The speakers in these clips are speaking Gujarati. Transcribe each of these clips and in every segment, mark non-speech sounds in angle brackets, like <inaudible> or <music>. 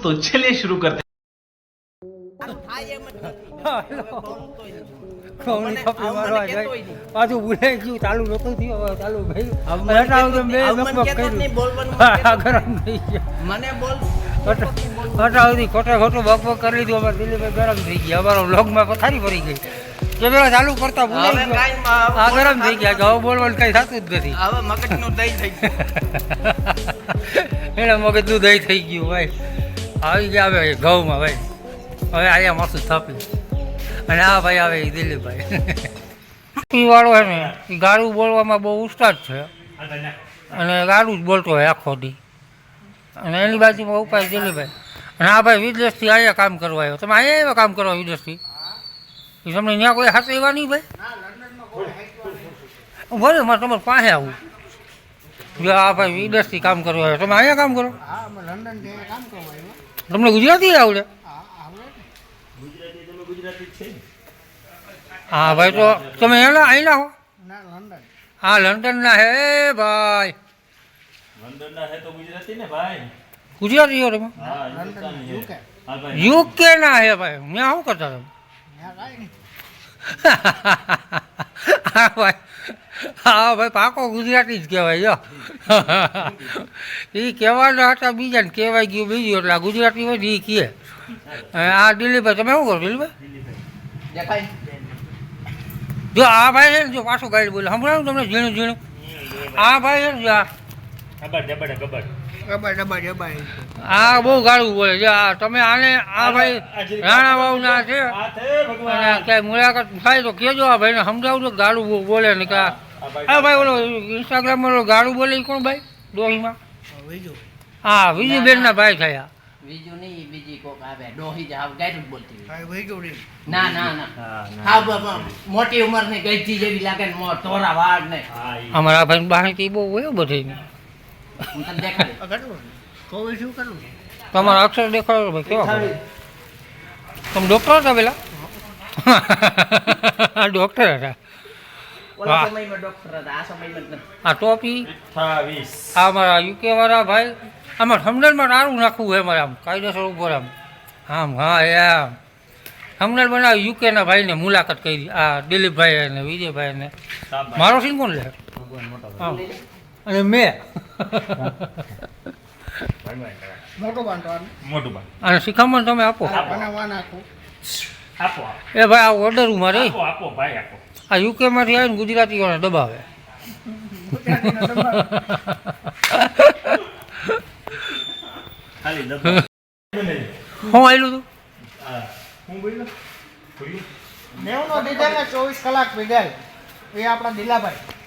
तो चलिए शुरू करते થાય એમ જ નથી. હવે બોલતોય નથી. ખવણી મને- ખપી આવું મને મારવા કહેતોય જાય નહીં. પાછું ભૂલાઈ ગયું ચાલુ નતું થયું હવે ચાલુ ભાઈ આવું હવે મને હટાવું તો કહેતો જ બે નહીં. આવું મને લગભગ કહેતો જ નહીં. કર્યું બોલવાનું મને હા, કહેતો જ ગરમ થઈ ગયા નહીં. મને બોલ ખોટા સુધી ખોટે ખોટું બક બક કરી લીધું અમારે દિલીપભાઈ ગરમ થઈ ગયા અમારો વ્લોગમાં પથારી ભરી ગઈ કેમેરા ચાલુ કરતા હવે ભૂલાઈ ગયો કાંઈ માં- આ ગરમ થઈ ગયા કે હવે બોલવાનું કઈ થતું જ નથી હવે મગજનું દહીં થઈ ગયું <laughs> એને મગજનું દહીં થઈ ગયું ભાઈ આવી ગયા હવે ઘઉંમાં ભાઈ. હવે અહીંયા મસ્ત થાપી. અને આ ભાઈ આવે એ દિલીપભાઈ. <laughs> વાળો છે ને એ ગાડું બોલવામાં બહુ ઉસ્તાદ છે. અને ગાડું જ બોલતો હોય આખો દી. અને એની બાજુમાં ઉપાય દિલીપભાઈ. અને આ ભાઈ વિદેશથી અહીંયા કામ કરવા આવ્યો. તમે અહીંયા આવ્યા કામ કરવા વિદેશથી? એ તમને ત્યાં કોઈ હાથ એવા નહીં ભાઈ? ભલે મારે તમારે પાસે આવું. જો આ ભાઈ વિદેશથી કામ કરવા આવ્યો. તમે અહીંયા કામ કરો? તમને ગુજરાતી આવડે? હા ભાઈ તો તમે એના અહીંના હો? હા લંડનના હે ભાઈ. લંડનના હે તો ગુજરાતી ને ભાઈ? ગુજરાતી હો તમે? યુકે. ના હે ભાઈ. મેં શું કરતા તમે? હા ભાઈ હા ભાઈ પાકો ગુજરાતી જ કહેવાય જો એ કહેવાના હતા બીજાને કહેવાય ગયું બીજું એટલે ગુજરાતી હોય એ કહે. આ દિલીપભાઈ તમે શું કરો દિલીપભાઈ? જો આ ભાઈ છે ને જો પાછું ગાડી બોલે સંભળાવું તમને ઝીણું ઝીણું? આ ભાઈ છે ને જો આ આ બહુ ગાળું બોલે છે. આ તમે આને આ ભાઈ રાણા બાબુના છે. છે અને ક્યાંય મુલાકાત થાય તો કહેજો આ ભાઈને સમજાવજો ગાળું બહુ બોલે ને કે આ ભાઈ. ઓલો ઇન્સ્ટાગ્રામમાં ઓલો ગાળું બોલે કોણ ભાઈ? ડોહીમાં? હા વિજયબેનના ભાઈ થયા. બીજું નહીં બીજી કોક આવે. ડોહી જ હાવ ગાયરું બોલતી ના ના ના. હા ના. હા બ- બ- મોટી ઉંમરની ગઈથી જેવી લાગે ને મોર તોરા વાળ ને અમારા ભાઈ બાકી બહુ હોય બધી. હું તને દેખાડું તમારા અક્ષર દેખાડો ભાઈ કેવો તમે ડૉક્ટર હતા પેલા? ડૉક્ટર હતા. ઓલા વાહ. સમયમાં ડોક્ટર હતા આ ટોપી? આ મારા યુકે વાળા ભાઈ? આમાં સમજણમાં નારું નાખવું હે મારે આમ કાયદેસર ઉપર આમ આમ હા એ આમ. સમજણ બનાવી યુકેના ભાઈને મુલાકાત કરી આ દિલીપભાઈ અને વિજયભાઈ ને મારો સિંગ કોણ લે? ભગવાન મોટા અને મેં. મોટો અને શિખામણ તમે આપો. આપો એ ભાઈ આ ઓર્ડર મારે આપો આપો ભાઈ આપો. આ યુકેમાંથી આવીને ગુજરાતીઓને દબાવે. શું આવેલું તું? હા. હું ચોવીસ કલાક પીધેલ એ આપણા દિલાભાઈ.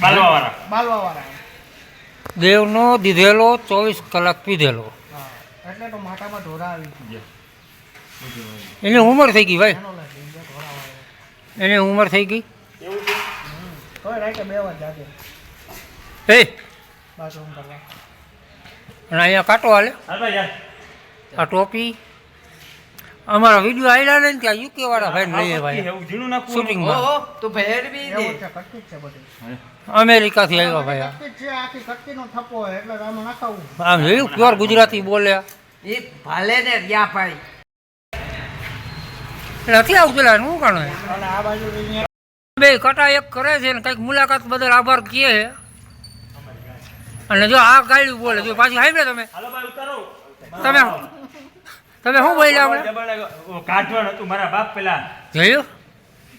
બાલવાવાળા. દેવનો દીધેલો ચોવીસ કલાક પીધેલો એટલે તો માથામાં ઢોરા આવી જે. એની ઉંમર થઈ ગઈ ભાઈ એનો ઉંમર થઈ ગઈ એ અને અહીંયા કાંટો હાલે હા ભાઈ યાર. આ ટોપી અમારા વીડિયો આવેલા ને ત્યાં યુકે વાળા ભાઈ લઈએ ભાઈ શૂટિંગમાં તો તું દે છે બધી અમેરિકાથી આવ્યા ભાઈ આમાં નાખાવું. આમ જોયું પ્યોર ગુજરાતી બોલે. એ ભલે ને રિયા ભાઈ. એટલે નથી આવું પેલા શું કાણું અને આ બાજુ અહીંયા બે કટા એક કરે છે ને કંઈક મુલાકાત બદલ આભાર કહે છે. અને જો આ ગાડી બોલે જો પાછી હાઈવે તમે. હાલો ભાઈ ઉતારો. તમે તમે શું બોલ્યા આપણે જબરદસ્ત. હતું મારા બાપ પેલા. જોયું?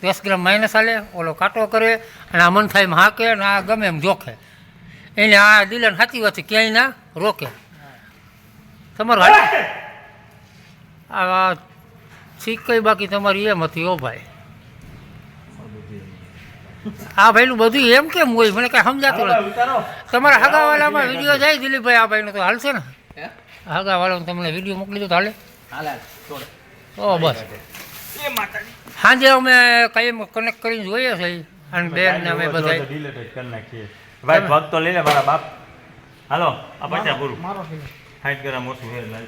દસ ગ્રામ માઇનસ હાલે ઓલો કાંટો કરે અને આ મન થાય એમ હાકે ને આ ગમે એમ જોખે. એને આ દિલન સાચી વાત છે ક્યાંય ના રોકે. તમારું આ શીખ કઈ બાકી તમારી એમ હતી ઓ ભાઈ. આ ભાઈનું બધું એમ કેમ હોય? મને કાંઈ સમજાતું નથી. તમારા હગાવાલામાં વીડિયો જાય દિલીપભાઈ આ ભાઈનો તો હાલશે ને. હે? તમને વીડિયો મોકલી દો તો હાલે. ઓ બસ. એ માતાજી. સાંજે અમે કઈ કનેક્ટ કરીને જોઈએ છે. અને બેન ને અમે બધા Delete કરી નાખીએ. ભાઈ ભાગ તો લઈ લે મારા બાપ. હાલો આ પચાસ પૂરું. મારો છે. સાઠ ગ્રામ ઓછું લાલ.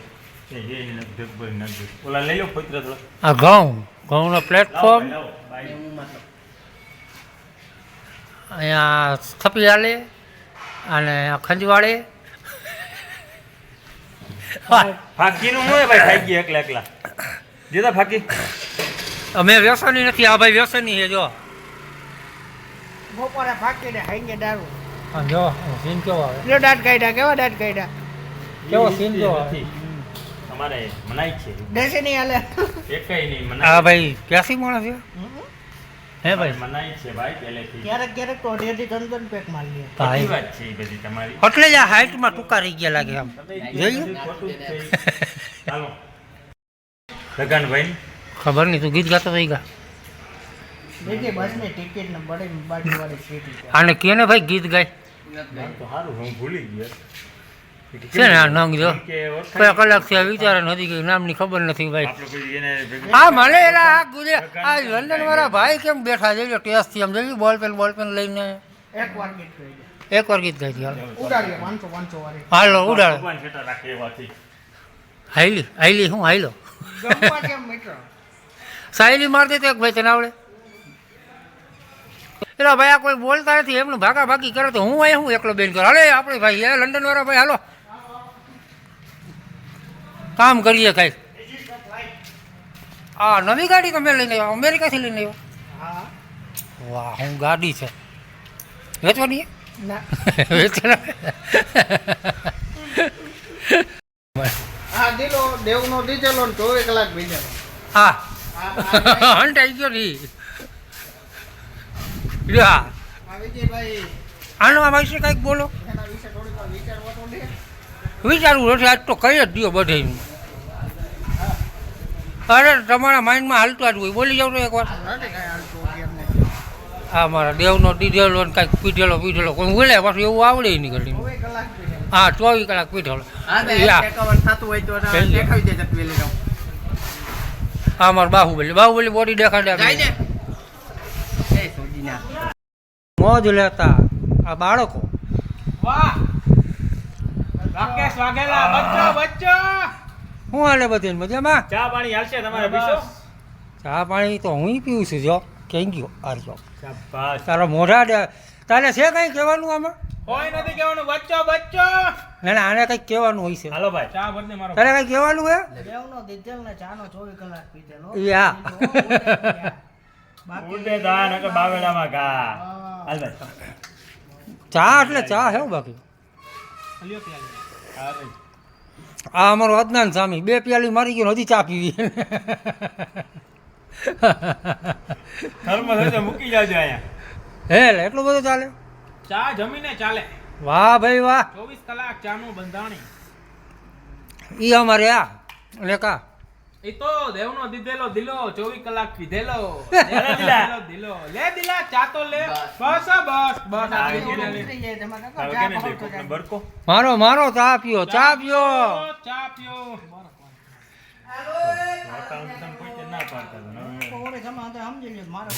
ઓલા લઈ લો પવિત્ર આ ઘઉં. ઘઉંનો પ્લેટફોર્મ. હું અહીંયા થપી હાલે અને ખંજવાળે. ફાકીનું હોય ભાઈ ખાઈ ગયા એકલા એકલા. દીધા ફાકી. અમે વ્યસની નથી આ ભાઈ વ્યસની છે જો. બપોરે ફાકીને હાઈને દારૂ. હા, જો સીન કેવો આવે? લ્યો દાંત કાઢ્યા કેવા દાંત કાઢ્યા? કેવો સીન કેવો અમારે મનાઈ છે. દેશી નહીં હાલે. એકઈ નહીં મનાઈ. હા ભાઈ ક્યાંથી માણસ છે? હે ભાઈ? મનાઈ છે ભાઈ પહેલેથી. ક્યારેક ક્યારેક તો અઢી ત્રણ ત્રણ પેક માર લે. ભાઈ. વાત છે બધી તમારી? એટલે જ આ હાઈટમાં ટૂંકા રહી ગયા લાગે આમ જોઈએ ખોટું લગન છે. ખબર નહીં તું ગીત ગાતો થઈ ગયા આને કે ને ભાઈ ગીત ગાય. નામ તો સારું હું ભૂલી ગયો. છે ને આ નંગ જો? કયા કલાકથી આ વિચાર નથી કે નામની ખબર નથી ભાઈ. હા કોઈ એને આ મને એલા આ ગુજે આ લંડન વાળા ભાઈ કેમ બેઠા છે? ટેસ્ટથી આમ જોઈ બોલ પેન બોલ પેન લઈને. એક વાર ગીત દે. એક વાર ગીત ગાઈ હાલો. ઉડાડો. હાઈલી હાઈલી હું હાઈલો ગમવા કેમ મિત્ર સાયલી માર દે તો એક ભાઈ તને આવડે. એટલે ભાઈ આ કોઈ બોલતા નથી એમનું ભાગા ભાગી કરે તો હું અહીંયા હું એકલો બેન કરો? હાલે આપણે ભાઈ એ લંડન વાળા ભાઈ હાલો. કામ કરીએ કઈ આ નવી ગાડી તમે લઈને આવ્યો અમેરિકાથી લઈને આવ્યો? હા વાહ હું ગાડી છે. વેચવાની? <laughs> વેચવાના? આ દિલો દેવનો ને ચોવીસ કલાક બીજા હા. આ- આવી ગયો નહીં લ્યો. આના વિશે કંઈક બોલો. વિચારવા નથી આજ તો કઈ જ દો બધે અરે તમારા માઇન્ડમાં હાલતું જ હોય. બોલી જાવ તો એકવાર હા મારા દેવનો દીધેલો ને કાંઈક પીધેલો પીધેલો. કોઈ બોલે પાછું એવું આવડે નહીં હા ચોવીસ કલાક પીધેલો. હા ચોવીસ કલાક પીધેલો. હા મારા બાહુબલી. બાહુબલી બોડી દેખાડે મોજ લેતા આ બાળકો. વાહ. રાકેશ વાઘેલા બચ્ચો બચ્ચો. શું હાલે બધી મજામાં? ચા પાણી હાલશે તમારે પીશો? ચા પાણી તો હું પીવું છું જો. કેમ ગયો? આર્યો. તારા મોઢા તારે છે કંઈ કહેવાનું આમાં? કોઈ નથી કહેવાનું બચ્ચો બચ્ચો. ના ના આને કંઈક કહેવાનું હોય છે. હાલો ભાઈ ચા બદલે મારો. તારે કંઈ કહેવાનું હે દેવનો દીધેલ ને ચાનો ચોવીસ કલાક પીધેલો. યા. ઉડે દા નકર બાવેડામાં ઘા. હાલ ભાઈ. ચા એટલે ચા હે બાકી. આ અમારો અદનાન સ્વામી બે પ્યાલી મારી ગયો હજી ચા પીવી. તો મૂકી જાજો અહીંયા. હે એટલું બધું ચાલે? ચા જમીને ચાલે. વાહ ભાઈ વાહ. ચોવીસ કલાક ચાનું બંધાણી. ઈ અમારે આ લેકા. એ તો દેવનો દીધેલો દિલો ચોવીસ કલાક પીધેલો. <laughs> લે દિલો, દિલો. લે દિલા ચા તો લે. બસ. બસ બસ ચા મારો મારો ચા પીઓ ચા પીઓ. ચા પીઓ. વાતાવરણ કોઈ તે ના પાડતા હતા. ઓરે જમા હતા, સમજી લે મારે